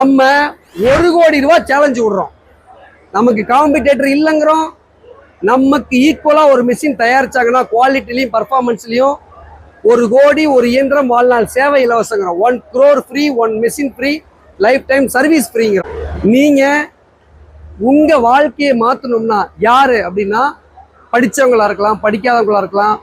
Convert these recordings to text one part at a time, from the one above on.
நம்ம ஒரு கோடி ரூபாய் சேலஞ்சு விடுறோம். நமக்கு காம்படிட்டர் இல்லைங்கிறோம். நமக்கு ஈக்குவலாக ஒரு மிஷின் தயாரிச்சாங்கன்னா குவாலிட்டிலையும் பர்ஃபார்மன்ஸ்லையும் ஒரு கோடி ஒரு இயந்திரம் வாழ்நாள் சேவை இலவசங்கிறோம் one crore free one machine free lifetime service ஃப்ரீங்கிறோம் நீங்கள் உங்கள் வாழ்க்கையை மாற்றணும்னா யார் அப்படின்னா படித்தவங்களாக இருக்கலாம் படிக்காதவங்களா இருக்கலாம்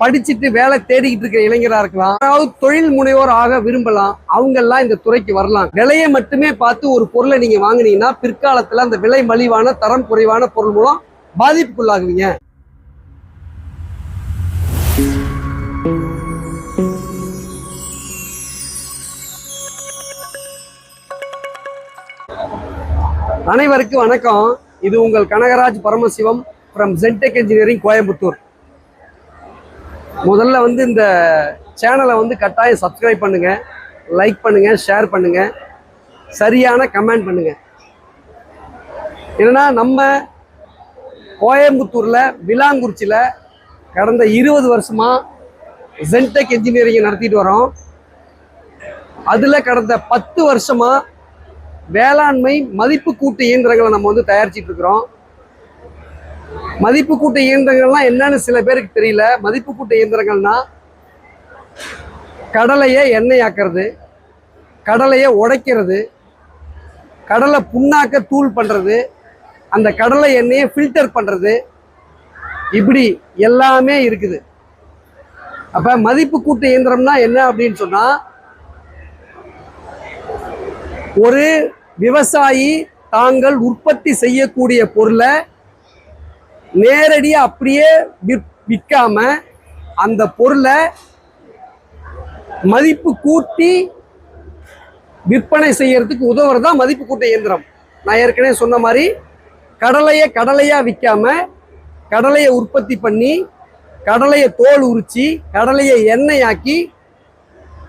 படிச்சுட்டு வேலை தேடிக்கிட்டு இருக்கிற இளைஞராக இருக்கலாம். அதாவது தொழில் முனைவோர் ஆக விரும்பலாம். அவங்க எல்லாம் இந்த துறைக்கு வரலாம். விலையை மட்டுமே பார்த்து ஒரு பொருளை நீங்க வாங்குனீங்கன்னா பிற்காலத்துல அந்த விலை மலிவான தரம் குறைவான பொருள் மூலம் பாதிப்புக்குள்ளாகுவீங்க. அனைவருக்கும் வணக்கம். இது உங்கள் Kanagaraj Paramasivam from gentech engineering Coimbatore. முதல்ல வந்து இந்த சேனலை வந்து கட்டாயம் சப்ஸ்கிரைப் பண்ணுங்கள் லைக் பண்ணுங்கள் ஷேர் பண்ணுங்கள் சரியான கமெண்ட் பண்ணுங்கள் என்னென்னா நம்ம கோயம்புத்தூரில் விலாங்குறிச்சியில் கடந்த இருபது வருஷமாக ஜென்டெக் இன்ஜினியரிங் நடத்திட்டு வரோம். அதில் கடந்த பத்து வருஷமாக வேளாண்மை மதிப்பு கூட்டு இயந்திரங்களை நம்ம வந்து தயாரிச்சிட்டு இருக்கிறோம். மதிப்பு கூட்ட இயந்திரங்கள்லாம் என்னன்னு சில பேருக்கு தெரியல. மதிப்பு கூட்ட இயந்திரங்கள்னா கடலையை எண்ணெய் ஆக்கிறது கடலையை உடைக்கிறது கடலை புண்ணாக்க தூள் பண்ணுறது அந்த கடலை எண்ணெயை ஃபில்டர் பண்ணுறது இப்படி எல்லாமே இருக்குது. அப்போ மதிப்பு கூட்டு இயந்திரம்னா என்ன அப்படின்னு சொன்னால் ஒரு விவசாயி தாங்கள் உற்பத்தி செய்யக்கூடிய பொருளை நேரடியாக அப்படியே விற்- விற்காம அந்த பொருளை மதிப்பு கூட்டி விற்பனை செய்யறதுக்கு உதவுறது தான் மதிப்பு கூட்ட இயந்திரம். நான் ஏற்கனவே சொன்ன மாதிரி கடலையை கடலையாக விற்காம கடலையை உற்பத்தி பண்ணி கடலையை தோல் உரிச்சி கடலையை எண்ணெயாக்கி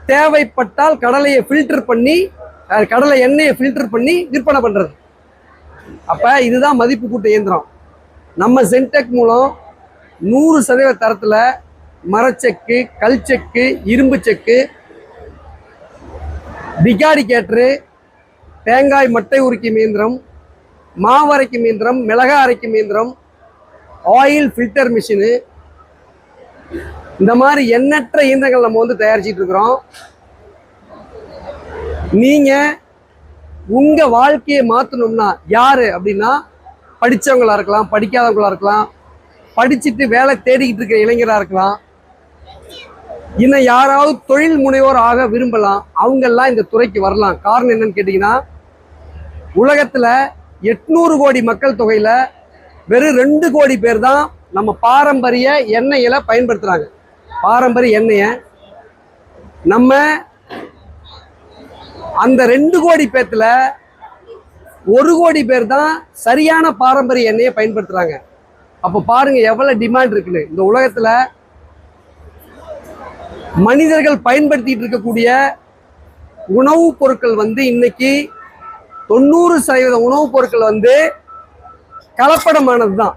தேவைப்பட்டால் கடலையை ஃபில்டர் பண்ணி கடலை எண்ணெயை ஃபில்டர் பண்ணி விற்பனை பண்ணுறது அப்போ இதுதான் மதிப்பு கூட்ட இயந்திரம். நம்ம சென்டெக் மூலம் நூறு சதவீத தரத்தில் மரச்செக்கு கல் செக்கு இரும்பு செக்கு பிகாடிகேட்ரு தேங்காய் மட்டை உரிக்கும் இயந்திரம் மாவரைக்கும் இயந்திரம் மிளகா அரைக்கும் இயந்திரம் ஆயில் ஃபில்டர் மிஷினு இந்த மாதிரி எண்ணற்ற இயந்திரங்கள் நம்ம வந்து தயாரிச்சிட்டு இருக்கிறோம். நீங்க உங்க வாழ்க்கையை மாத்தணும்னா யாரு அப்படின்னா படிச்சவங்களா இருக்கலாம் படிக்காதவங்களா இருக்கலாம் படிச்சுட்டு வேலை தேடிக்கிட்டு இருக்கிற இளைஞரா இருக்கலாம். இன்னும் யாராவது தொழில் முனைவோர் ஆக விரும்பலாம் அவங்கெல்லாம் இந்த துறைக்கு வரலாம். காரணம் என்னன்னு கேட்டிங்கன்னா உலகத்துல எட்நூறு கோடி மக்கள் தொகையில வெறும் ரெண்டு கோடி பேர் தான் நம்ம பாரம்பரிய எண்ணெயில பயன்படுத்துறாங்க. பாரம்பரிய எண்ணெயை. நம்ம அந்த ரெண்டு கோடி பேர்த்தில் ஒரு கோடி பேர் தான் சரியான பாரம்பரிய எண்ணெயை பயன்படுத்துறாங்க. அப்போ பாருங்க எவ்வளோ டிமாண்ட் இருக்குன்னு. இந்த உலகத்தில் மனிதர்கள் பயன்படுத்திட்டு இருக்கக்கூடிய உணவுப் பொருட்கள் வந்து இன்னைக்கு தொண்ணூறு சதவீத உணவுப் பொருட்கள் வந்து கலப்படமானது தான்.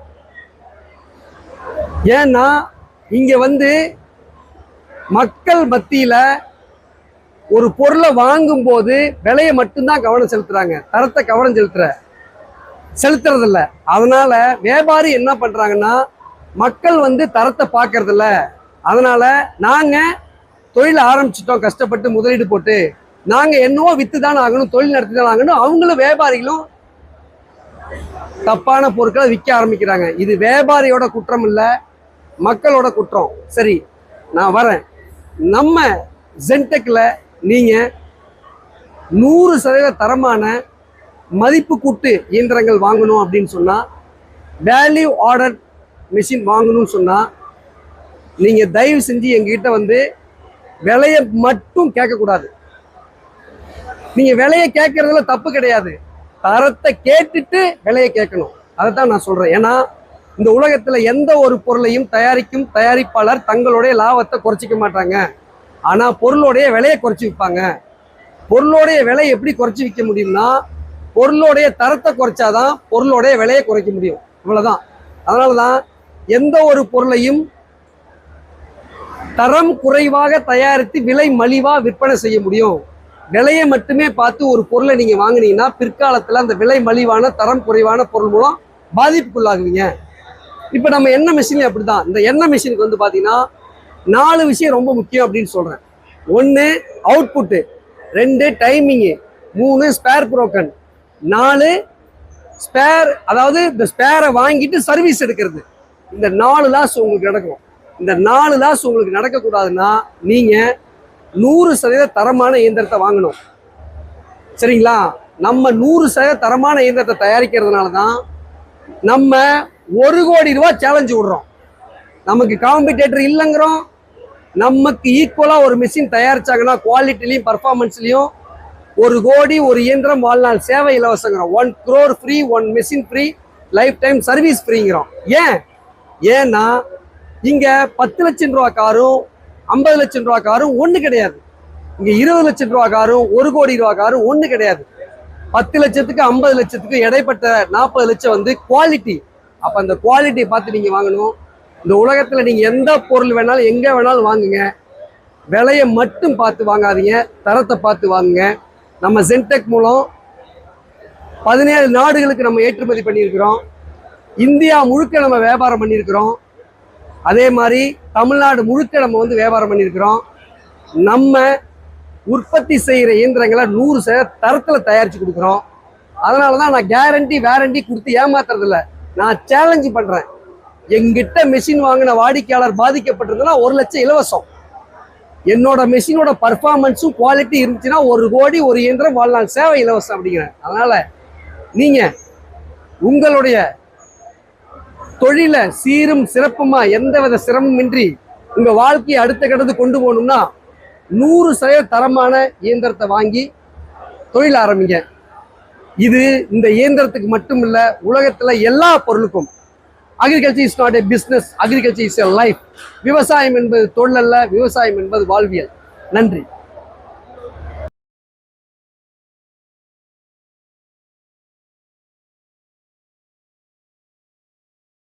ஏன்னா இங்கே வந்து மக்கள் மத்தியில் ஒரு பொருளை வாங்கும்போது விலையை மட்டும்தான் கவனம் செலுத்துறாங்க. தரத்தை கவனம் செலுத்துற செலுத்துறதில்ல. அதனால வியாபாரி என்ன பண்றாங்கன்னா மக்கள் வந்து தரத்தை பார்க்கறதில்ல. அதனால நாங்க தொழில் ஆரம்பிச்சிட்டோம் கஷ்டப்பட்டு முதலீடு போட்டு. நாங்க என்னவோ வித்து தான் ஆகணும் தொழில் நடத்தி தான் ஆகணும். அவங்களும் வியாபாரிகளும் தப்பான பொருட்களை விற்க ஆரம்பிக்கிறாங்க. இது வியாபாரியோட குற்றம் இல்லை மக்களோட குற்றம். சரி நான் வரேன். நம்ம ஜென்டெக்ல நீங்கள் நூறு சதவீத தரமான மதிப்பு கூட்டு இயந்திரங்கள் வாங்கணும் அப்படின்னு சொன்னால் வேல்யூ ஆர்டர் மிஷின் வாங்கணும்னு சொன்னால் நீங்கள் தயவு செஞ்சு எங்ககிட்ட வந்து விலையை மட்டும் கேட்கக்கூடாது. நீங்கள் விலையை கேட்கறதுல தப்பு கிடையாது. தரத்தை கேட்டுட்டு விலையை கேட்கணும். அதை தான் நான் சொல்கிறேன் ஏன்னா இந்த உலகத்தில் எந்த ஒரு பொருளையும் தயாரிக்கும் தயாரிப்பாளர் தங்களுடைய லாபத்தை குறைச்சிக்க மாட்டாங்க. ஆனால் பொருளுடைய விலையை குறைச்சி விற்பாங்க. பொருளுடைய விலை எப்படி குறைச்சி விற்க முடியும்னா பொருளுடைய தரத்தை குறைச்சாதான் பொருளுடைய விலையை குறைக்க முடியும். இவ்வளோதான் அதனால தான் எந்த ஒரு பொருளையும் தரம் குறைவாக தயாரித்து விலை மலிவாக விற்பனை செய்ய முடியும். விலையை மட்டுமே பார்த்து ஒரு பொருளை நீங்கள் வாங்கினீங்கன்னா பிற்காலத்தில் அந்த விலை மலிவான தரம் குறைவான பொருள் மூலம் பாதிப்புக்குள்ளாகுவீங்க. இப்போ நம்ம எண்ணெய் அப்படி தான் இந்த எண்ணெய் மிஷினுக்கு வந்து பார்த்தீங்கன்னா நாலு விஷயம் ரொம்ப முக்கியம் அப்படின்னு சொல்கிறேன் ஒன்று அவுட்புட்டு ரெண்டு டைமிங்கு மூணு ஸ்பேர் புரோக்கன் நாலு ஸ்பேர் அதாவது இந்த ஸ்பேரை வாங்கிட்டு சர்வீஸ் எடுக்கிறது. இந்த நாலு லாஸ் உங்களுக்கு நடக்கும். இந்த நாலு லாஸ் உங்களுக்கு நடக்கக்கூடாதுன்னா நீங்கள் நூறு சதவீத தரமான இயந்திரத்தை வாங்கணும். சரிங்களா? நம்ம நூறு சதவீத தரமான இயந்திரத்தை தயாரிக்கிறதுனால தான் நம்ம ஒரு கோடி ரூபா சேலஞ்சு விடுறோம். நமக்கு காம்படிட்டர் இல்லைங்கிறோம். நமக்கு ஈக்குவலாக ஒரு மிஷின் தயாரிச்சாங்கன்னா குவாலிட்டிலையும் பர்ஃபார்மன்ஸ்லையும் ஒரு கோடி ஒரு இயந்திரம் வாழ்நாள் சேவை இலவசங்கிறோம். One crore free one machine free lifetime service ஃப்ரீங்கிறோம் ஏன்? ஏன்னா இங்கே பத்து லட்சம் ரூபா காரும் ஐம்பது லட்சம் ரூபா காரும் ஒன்று கிடையாது. இங்கே இருபது லட்சம் ரூபா காரும் ஒரு கோடி ரூபா காரும் ஒன்று கிடையாது. பத்து லட்சத்துக்கு ஐம்பது லட்சத்துக்கு இடைப்பட்ட நாற்பது லட்சம் வந்து குவாலிட்டி அப்போ அந்த குவாலிட்டியை பார்த்து நீங்கள் வாங்கணும். இந்த உலகத்தில் நீங்கள் எந்த பொருள் வேணாலும் எங்கே வேணாலும் வாங்குங்க. விலையை மட்டும் பார்த்து வாங்காதீங்க. தரத்தை பார்த்து வாங்குங்க. நம்ம சென்டெக் மூலம் பதினேழு நாடுகளுக்கு நம்ம ஏற்றுமதி பண்ணியிருக்கிறோம். இந்தியா முழுக்க நம்ம வியாபாரம் பண்ணியிருக்கிறோம். அதே மாதிரி தமிழ்நாடு முழுக்க நம்ம வந்து வியாபாரம் பண்ணியிருக்கிறோம். நம்ம உற்பத்தி செய்கிற இயந்திரங்களை நூறு சதவீத தரத்தில் தயாரித்து கொடுக்குறோம். அதனால தான் நான் கேரண்டி வேரண்டி கொடுத்து ஏமாத்துறதில்ல. நான் சேலஞ்சு பண்ணுறேன் எங்கிட்ட மெஷின் வாங்கின வாடிக்கையாளர் பாதிக்கப்பட்டிருந்தனா ஒரு லட்சம் இலவசம். என்னோட மெஷினோட பர்ஃபார்மன்ஸும் குவாலிட்டி இருந்துச்சுன்னா ஒரு கோடி ஒரு இயந்திரம் வாழ்நாள் சேவை இலவசம் அப்படிங்கிறேன். அதனால நீங்க உங்களுடைய தொழிலை சீரும் சிறப்புமா எந்தவித சிரமமின்றி உங்க வாழ்க்கையை அடுத்த கட்டத்து கொண்டு போகணும்னா நூறு சதவீத தரமான இயந்திரத்தை வாங்கி தொழில் ஆரம்பிங்க. இது இந்த இயந்திரத்துக்கு மட்டும் இல்லை உலகத்தில் எல்லா பொருளுக்கும் agriculture is not a business agriculture is a life விவசாயம் என்பது தொழில் அல்ல விவசாயம் என்பது வாழ்வியல். நன்றி.